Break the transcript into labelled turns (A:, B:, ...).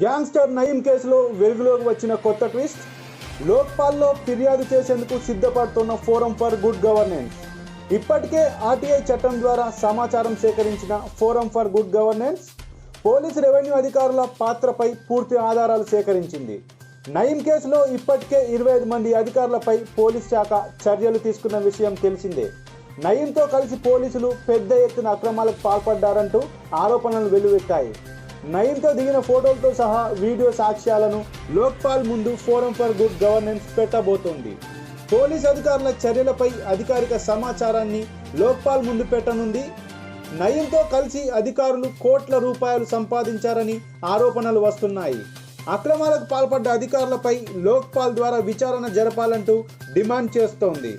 A: Gangster Nayeem కేసులో వెలుగులోకి వచ్చిన కొత్త ట్విస్ట్. లోక్పాల్లో ఫిర్యాదు చేసేందుకు సిద్ధపడుతున్న ఫోరం ఫర్ గుడ్ గవర్నెన్స్. ఇప్పటికే ఆర్టీఐ చట్టం ద్వారా సమాచారం సేకరించిన forum for good governance police revenue అధికారుల పాత్రపై పూర్తి ఆధారాలు సేకరించింది. నయీం కేసులో ఇప్పటికే ఇరవై ఐదు మంది అధికారులపై పోలీస్ శాఖ చర్యలు తీసుకున్న విషయం తెలిసిందే. నయీంతో కలిసి పోలీసులు పెద్ద ఎత్తున అక్రమాలకు పాల్పడ్డారంటూ ఆరోపణలు వెల్లువెత్తాయి. నయీంతో దిగిన ఫోటోలతో సహా వీడియో సాక్ష్యాలను లోక్పాల్ ముందు ఫోరం ఫర్ గుడ్ గవర్నెన్స్ పెట్టబోతోంది. పోలీస్ అధికారుల చర్యలపై అధికారిక సమాచారాన్ని లోక్పాల్ ముందు పెట్టనుంది. నయీంతో కలిసి అధికారులు కోట్ల రూపాయలు సంపాదించారని ఆరోపణలు వస్తున్నాయి. అక్రమాలకు పాల్పడ్డ అధికారులపై లోక్పాల్ ద్వారా విచారణ జరపాలంటూ డిమాండ్ చేస్తోంది.